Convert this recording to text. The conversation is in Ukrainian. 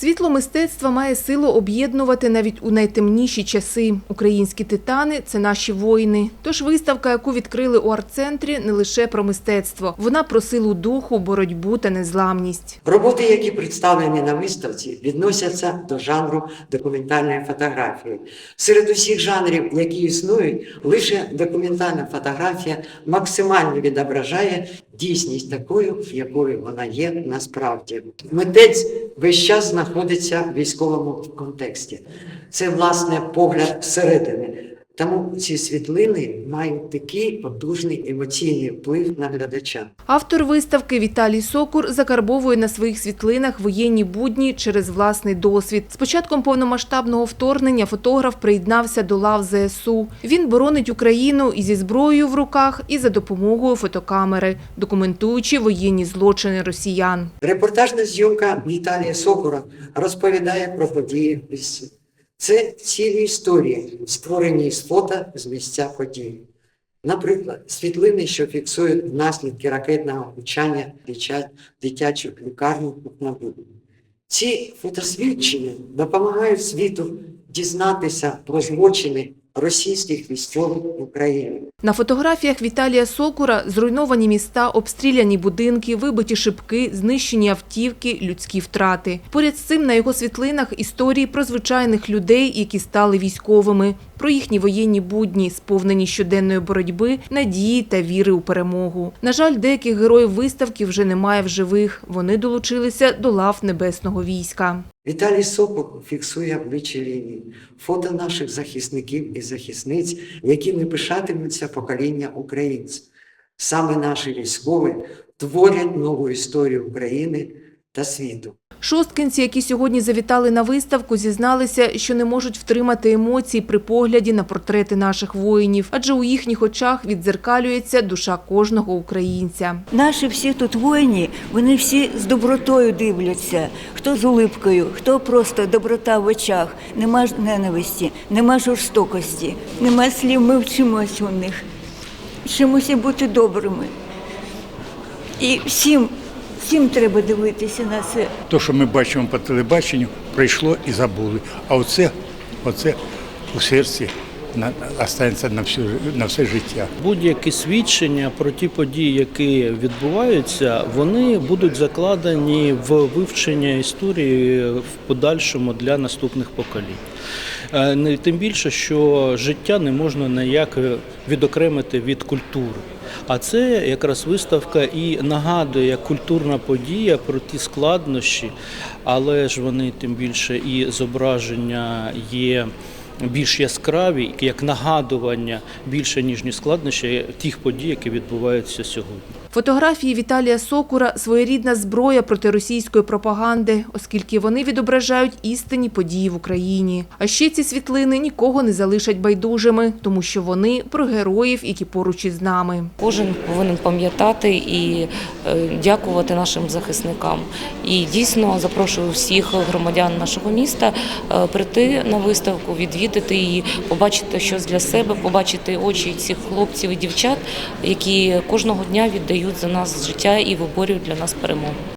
Світло мистецтва має силу об'єднувати навіть у найтемніші часи. Українські титани це наші воїни. Тож виставка, яку відкрили у арт-центрі, не лише про мистецтво. Вона про силу духу, боротьбу та незламність. Роботи, які представлені на виставці, відносяться до жанру документальної фотографії. Серед усіх жанрів, які існують, лише документальна фотографія максимально відображає дійсність такою, якою вона є насправді. Митець весь час знаходиться в військовому контексті. Це власне погляд всередини. Тому ці світлини мають такий потужний емоційний вплив на глядача. Автор виставки Віталій Сокур закарбовує на своїх світлинах воєнні будні через власний досвід. З початком повномасштабного вторгнення фотограф приєднався до лав ЗСУ. Він боронить Україну і зі зброєю в руках, і за допомогою фотокамери, документуючи воєнні злочини росіян. Репортажна зйомка Віталія Сокура розповідає про події. Це цілі історії, створені з фото з місця події. Наприклад, світлини, що фіксують наслідки ракетного влучання час дитячих лікарні. Ці фотосвідчення допомагають світу дізнатися про злочини російських військових в Україні. На фотографіях Віталія Сокура зруйновані міста, обстріляні будинки, вибиті шибки, знищені автівки, людські втрати. Поряд з цим на його світлинах історії про звичайних людей, які стали військовими, про їхні воєнні будні, сповнені щоденної боротьби, надії та віри у перемогу. На жаль, деяких героїв виставки вже немає в живих. Вони долучилися до лав небесного війська. Віталій Сопок фіксує обличчя лінії, фото наших захисників і захисниць, якими пишатимуться покоління українців. Саме наші військові творять нову історію України та світу. Шосткинці, які сьогодні завітали на виставку, зізналися, що не можуть втримати емоцій при погляді на портрети наших воїнів, адже у їхніх очах віддзеркалюється душа кожного українця. Наші всі тут воїни, вони всі з добротою дивляться. Хто з улипкою, хто просто доброта в очах. Нема ненависті, нема жорстокості, нема слів, ми вчимось у них. Вчимося бути добрими. І всім, всім треба дивитися на це. То, що ми бачимо по телебаченню, прийшло і забули. А оце, оце у серці на, останеться на, всю, на все життя. Будь-які свідчення про ті події, які відбуваються, вони будуть закладені в вивчення історії в подальшому для наступних поколінь. Е, Тим більше, що життя не можна ніяк відокремити від культури. А це якраз виставка і нагадує як культурна подія про ті складнощі, але ж вони тим більше і зображення є більш яскраві, як нагадування більше ніж ні складнощі тих подій, які відбуваються сьогодні. Фотографії Віталія Сокура – своєрідна зброя проти російської пропаганди, оскільки вони відображають істинні події в Україні. А ще ці світлини нікого не залишать байдужими, тому що вони про героїв, які поруч із нами. Кожен повинен пам'ятати і е, дякувати нашим захисникам. І дійсно запрошую всіх громадян нашого міста е, прийти на виставку, відвідати її, побачити щось для себе, побачити очі цих хлопців і дівчат, які кожного дня віддають за нас життя і виборюють для нас перемогу.